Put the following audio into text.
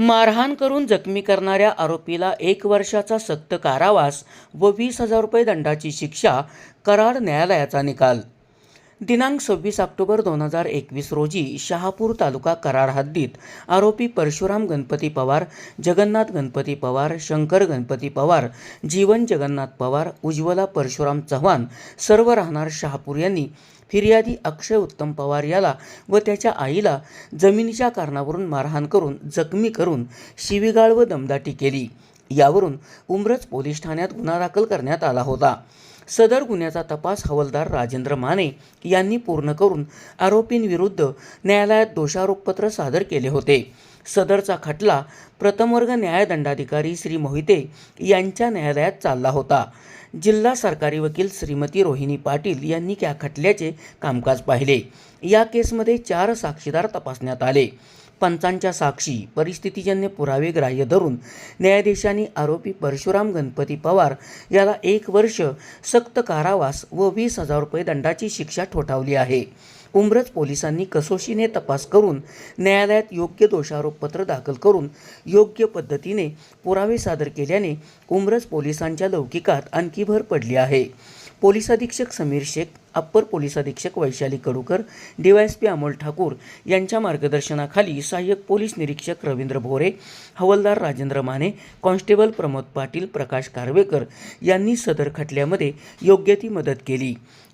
मारहाण करून जखमी करणाऱ्या आरोपीला एक वर्षाचा सक्त कारावास व वीस हजार रुपये दंडाची शिक्षा कराड न्यायालयाचा निकाल. दिनांक सव्वीस ऑक्टोबर दोन हजार एकवीस रोजी शहापूर तालुका करार हद्दीत आरोपी परशुराम गणपती पवार जगन्नाथ गणपती पवार शंकर गणपती पवार जीवन जगन्नाथ पवार उज्ज्वला परशुराम चव्हाण सर्व राहणार शहापूर यांनी फिर्यादी अक्षय उत्तम पवार याला व त्याच्या आईला जमिनीच्या कारणावरून मारहाण करून जखमी करून शिवीगाळ व दमदाटी केली. यावरून उमरज पोलीस ठाण्यात गुन्हा दाखल करण्यात आला होता. सदर गुन्ह्याचा तपास हवालदार राजेंद्र माने यांनी पूर्ण करून आरोपींविरुद्ध न्यायालयात दोषारोपपत्र सादर केले होते. सदरचा खटला प्रथमवर्ग न्यायदंडाधिकारी श्री मोहिते यांच्या न्यायालयात चालला होता. जिल्हा सरकारी वकील श्रीमती रोहिणी पाटील यांनी त्या खटल्याचे कामकाज पाहिले. या केसमध्ये चार साक्षीदार तपासण्यात आले. पंचांच्या साक्षी परिस्थितीजन्य पुरावे ग्राह्य धरून न्यायाधीशांनी आरोपी परशुराम गणपती पवार याला एक वर्ष सक्त कारावास व वीस हजार रुपये दंडाची शिक्षा ठोठावली आहे. उमरज पोलिसांनी कसोशीने तपास करून न्यायालयात योग्य दोषारोपपत्र दाखल करून योग्य पद्धतीने पुरावे सादर केल्याने उमरज पोलिसांच्या लौकिकात आणखी भर पडली आहे. पोलीस अधीक्षक समीर शेख अप्पर पोलीस अधीक्षक वैशाली कडूकर डीवायएसपी अमोल ठाकूर यांच्या मार्गदर्शनाखाली सहाय्यक पोलीस निरीक्षक रवींद्र भोरे हवालदार राजेंद्र माने कॉन्स्टेबल प्रमोद पाटील प्रकाश कारवेकर यांनी सदर खटल्यामध्ये योग्य ती मदत केली.